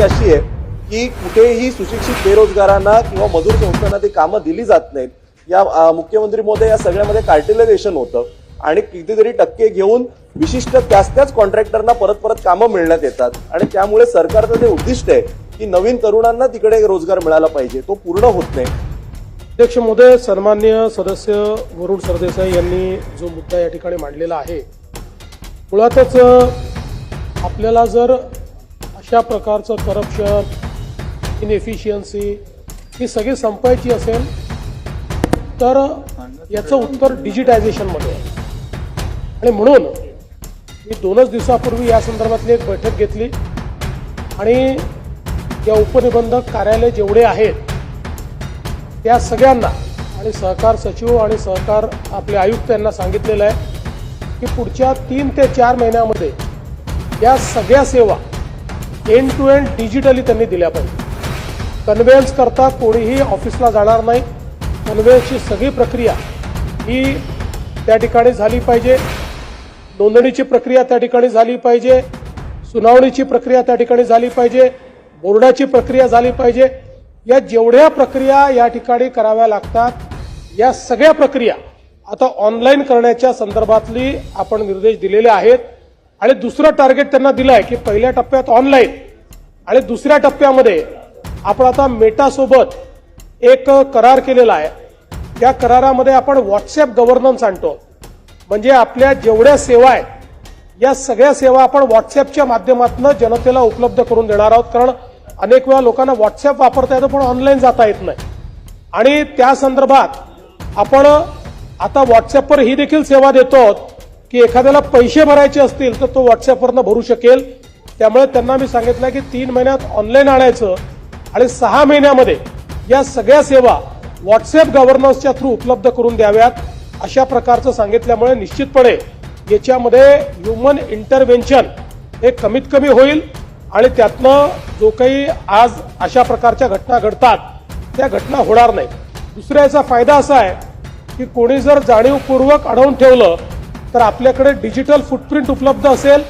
परिस्थिती अशी आहे की कुठेही सुशिक्षित बेरोजगारांना किंवा मजूर संस्थांना ती कामं दिली जात नाहीत. या मुख्यमंत्री महोदय या सगळ्यामध्ये कार्टिलायझेशन होतं. आणि कितीतरी टक्के घेऊन विशिष्ट त्याच त्याच कॉन्ट्रॅक्टरना परत परत कामं मिळण्यात येतात. आणि त्यामुळे सरकारचं जे उद्दिष्ट आहे की नवीन तरुणांना तिकडे रोजगार मिळाला पाहिजे तो पूर्ण होत नाही. अध्यक्ष महोदय सन्मान्य सदस्य वरुण सरदेसाई यांनी जो मुद्दा या ठिकाणी मांडलेला आहे मुळातच आपल्याला जर अशा प्रकारचं करप्शन इनएफिशियन्सी ही सगळी संपायची असेल तर याचं उत्तर डिजिटायझेशनमध्ये आहे. आणि म्हणून मी दोनच दिवसापूर्वी या संदर्भातली एक बैठक घेतली. आणि या उपनिबंधक कार्यालय जेवढे आहेत त्या सगळ्यांना आणि सहकार सचिव आणि सहकार आपले आयुक्त यांना सांगितलेलं आहे की पुढच्या तीन ते चार महिन्यामध्ये या सगळ्या सेवा एंड टू एंड डिजिटली त्यांनी दिल्या पाहिजे. कन्व्हेन्स करता कोणीही ऑफिसला जाणार नाही. कन्व्हेन्सची सगळी प्रक्रिया ही त्या ठिकाणी झाली पाहिजे. नोंदणीची प्रक्रिया त्या ठिकाणी झाली पाहिजे. सुनावणीची प्रक्रिया त्या ठिकाणी झाली पाहिजे. बोर्डाची प्रक्रिया झाली पाहिजे. या जेवढ्या प्रक्रिया या ठिकाणी कराव्या लागतात या सगळ्या प्रक्रिया आता ऑनलाईन करण्याच्या संदर्भातली आपण निर्देश दिलेले आहेत. आणि दुसरं टार्गेट त्यांना दिलं आहे की पहिल्या टप्प्यात ऑनलाईन आणि दुसऱ्या टप्प्यामध्ये आपण आता मेटासोबत एक करार केलेला आहे. त्या करारामध्ये आपण व्हॉट्सअप गव्हर्नन्स आणतो. म्हणजे आपल्या जेवढ्या सेवा आहेत या सगळ्या सेवा आपण व्हॉट्सअपच्या माध्यमातून जनतेला उपलब्ध करून देणार आहोत. कारण अनेक वेळा लोकांना व्हॉट्सअप वापरता येतं पण ऑनलाईन जाता येत नाही. आणि त्या संदर्भात आपण आता व्हॉट्सअपवर ही देखील सेवा देतो की एखाद्याला पैसे भरायचे असतील तर तो व्हॉट्सअपवरनं भरू शकेल. त्यामुळे त्यांना मी सांगितलं की तीन महिन्यात ऑनलाईन आणायचं आणि सहा महिन्यामध्ये या सगळ्या सेवा व्हॉट्सअप गव्हर्नन्सच्या थ्रू उपलब्ध करून द्याव्यात अशा प्रकारचं सांगितल्यामुळे निश्चितपणे याच्यामध्ये ह्युमन इंटरव्हेन्शन हे कमीत कमी होईल आणि त्यातनं जो काही आज अशा प्रकारच्या घटना घडतात त्या घटना होणार नाही दुसऱ्या याचा फायदा असा आहे की कोणी जर जाणीवपूर्वक अडवून ठेवलं तर आपल्याकडे डिजिटल फुटप्रिंट उपलब्ध असेल.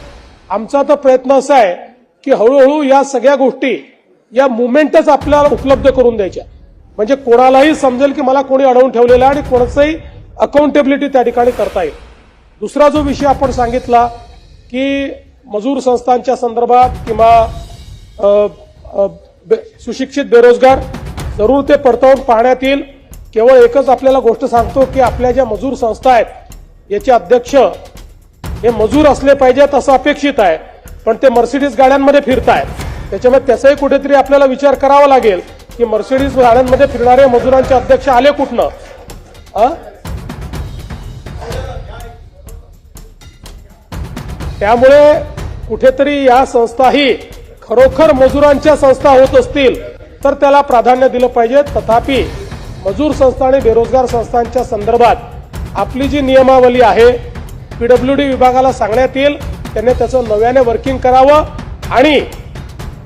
आमचा तर प्रयत्न असा आहे की हळूहळू या सगळ्या गोष्टी या मुवमेंटच आपल्याला उपलब्ध करून द्यायच्या. म्हणजे कोणालाही समजेल की मला कोणी अडवून ठेवलेलं आहे आणि कोणाचंही अकाउंटेबिलिटी त्या ठिकाणी करता येईल. दुसरा जो विषय आपण सांगितला की मजूर संस्थांच्या संदर्भात किंवा बे- सुशिक्षित बेरोजगार जरूर ते पडताळून पाहण्यात येईल. केवळ एकच आपल्याला गोष्ट सांगतो की आपल्या ज्या मजूर संस्था आहेत याचे अध्यक्ष हे मजूर असले पाहिजेत असं अपेक्षित आहे. पण ते मर्सिडीज गाड्यांमध्ये फिरतायत. त्याच्यामुळे त्याचाही कुठेतरी आपल्याला विचार करावा लागेल की मर्सिडीज गाड्यांमध्ये फिरणारे मजुरांचे अध्यक्ष आले कुठनं? अ? त्यामुळे कुठेतरी या संस्थाही खरोखर मजुरांच्या संस्था होत असतील तर त्याला प्राधान्य दिलं पाहिजे. तथापि मजूर संस्था आणि बेरोजगार संस्थांच्या संदर्भात आपली जी नियमावली आहे पीडब्ल्यूडी विभागाला सांगण्यात येईल त्यांनी त्याचं नव्याने वर्किंग करावं आणि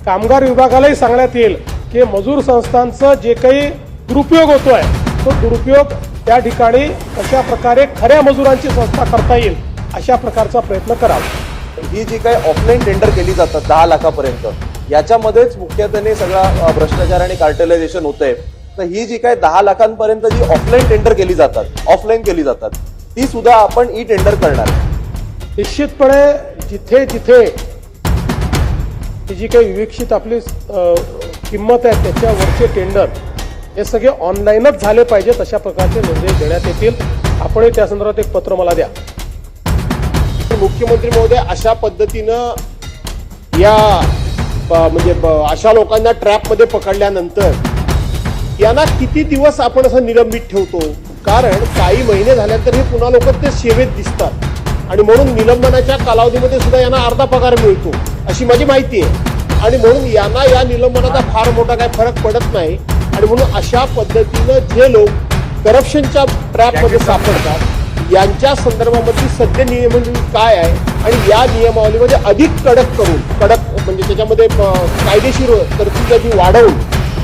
कामगार विभागालाही सांगण्यात येईल की मजूर संस्थांचं जे काही दुरुपयोग होतोय तो दुरुपयोग त्या ठिकाणी कशा प्रकारे खऱ्या मजुरांची संस्था करता येईल अशा प्रकारचा प्रयत्न करावा. ही जी काही ऑफलाईन टेंडर केली जातात दहा लाखापर्यंत याच्यामध्येच मुख्यत्वे सगळा भ्रष्टाचार आणि कार्टेलायझेशन होतंय. तर ही जी काही दहा लाखांपर्यंत जी ऑफलाईन टेंडर केली जातात ऑफलाईन केली जातात ती सुद्धा आपण ई टेंडर करणार. निश्चितपणे जिथे जिथे ही जी काही विवेक्षित आपली किंमत आहे त्याच्यावरचे टेंडर हे सगळे ऑनलाईनच झाले पाहिजेत अशा प्रकारचे निर्देश देण्यात येतील. आपणही त्या संदर्भात एक पत्र मला द्या. मुख्यमंत्री महोदय अशा पद्धतीनं या म्हणजे अशा लोकांना ट्रॅपमध्ये पकडल्यानंतर यांना किती दिवस आपण असं निलंबित ठेवतो? कारण काही महिने झाल्यानंतर हे पुन्हा लोक ते सेवेत दिसतात. आणि म्हणून निलंबनाच्या कालावधीमध्ये सुद्धा यांना अर्धा पगार मिळतो अशी माझी माहिती आहे. आणि म्हणून यांना या निलंबनाचा फार मोठा काही फरक पडत नाही. आणि म्हणून अशा पद्धतीनं जे लोक करप्शनच्या ट्रॅपमध्ये सापडतात यांच्या संदर्भामध्ये सद्य नियमावली काय आहे? आणि या नियमावलीमध्ये अधिक कडक करून कडक म्हणजे त्याच्यामध्ये कायदेशीर तरतुदी वाढवून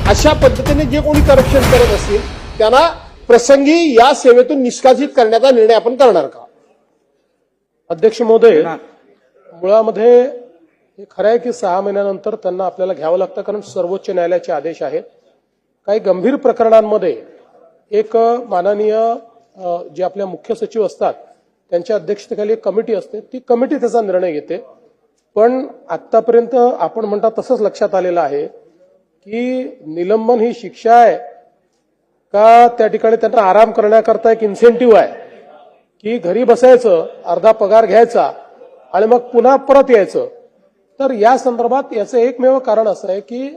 अशा पद्धतीने जे कोणी करप्शन करत असतील त्यांना प्रसंगी या सेवेतून निष्कासित करण्याचा निर्णय आपण करणार का? अध्यक्ष महोदय मुळामध्ये हे खरं आहे की सहा महिन्यानंतर त्यांना आपल्याला घ्यावं लागतं कारण सर्वोच्च न्यायालयाचे आदेश आहेत. काही गंभीर प्रकरणांमध्ये एक माननीय जे आपल्या मुख्य सचिव असतात त्यांच्या अध्यक्षतेखाली एक कमिटी असते. ती कमिटी त्याचा निर्णय घेते. पण आतापर्यंत आपण म्हणता तसंच लक्षात आलेलं आहे की निलंबन ही शिक्षा आहे का त्या ठिकाणी त्यांना आराम करण्याकरता एक इन्सेंटिव्ह आहे? की घरी बसायचं अर्धा पगार घ्यायचा आणि मग पुन्हा परत यायचं. तर या संदर्भात याचं एकमेव कारण असं आहे की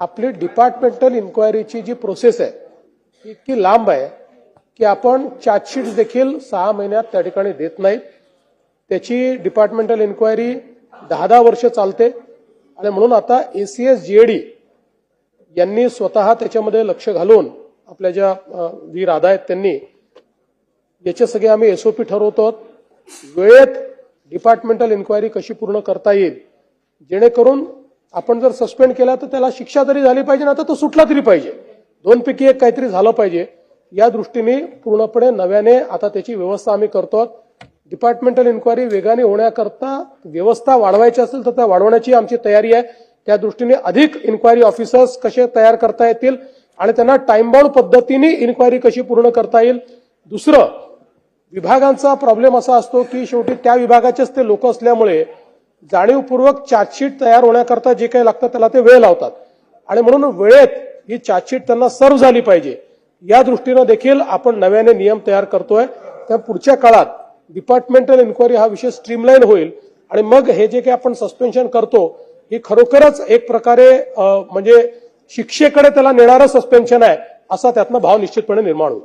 आपली डिपार्टमेंटल इन्क्वायरीची जी प्रोसेस आहे ती इतकी लांब आहे की आपण चार्जशीट देखील सहा महिन्यात त्या ठिकाणी देत नाहीत. त्याची डिपार्टमेंटल इन्क्वायरी दहा दहा वर्ष चालते. आणि म्हणून आता एसीएस जीएडी यांनी स्वतः त्याच्यामध्ये लक्ष घालून आपल्या ज्या वीर आधा आहेत त्यांनी याचे सगळे आम्ही एसओपी ठरवतो. वेळेत डिपार्टमेंटल इन्क्वायरी कशी पूर्ण करता येईल? जेणेकरून आपण जर सस्पेंड केला तर त्याला शिक्षा जरी झाली पाहिजे ना तर तो सुटला तरी पाहिजे. दोनपैकी एक काहीतरी झालं पाहिजे. या दृष्टीने पूर्णपणे नव्याने आता त्याची व्यवस्था आम्ही करतो. डिपार्टमेंटल इन्क्वायरी वेगाने होण्याकरता व्यवस्था वाढवायची असेल तर त्या वाढवण्याची आमची तयारी आहे. त्या दृष्टीने अधिक इन्क्वायरी ऑफिसर्स कसे तयार करता येतील आणि त्यांना टाइम पद्धतीने इन्क्वायरी कशी पूर्ण करता येईल? दुसरं विभागांचा प्रॉब्लेम असा असतो की शेवटी त्या विभागाचेच ते लोक असल्यामुळे जाणीवपूर्वक चार्जशीट तयार होण्याकरता जे काही लागतं त्याला ते वेळ लावतात. आणि म्हणून वेळेत ही चार्जशीट त्यांना सर्व झाली पाहिजे. या दृष्टीनं देखील आपण नव्याने नियम तयार करतोय. त्या पुढच्या काळात डिपार्टमेंटल इन्क्वायरी हा विषय स्ट्रीमलाईन होईल. आणि मग हे जे काही आपण सस्पेन्शन करतो ही खरोखरच एक प्रकारे म्हणजे शिक्षेकडे त्याला नेणारं सस्पेन्शन आहे असा त्यातनं भाव निश्चितपणे निर्माण होईल.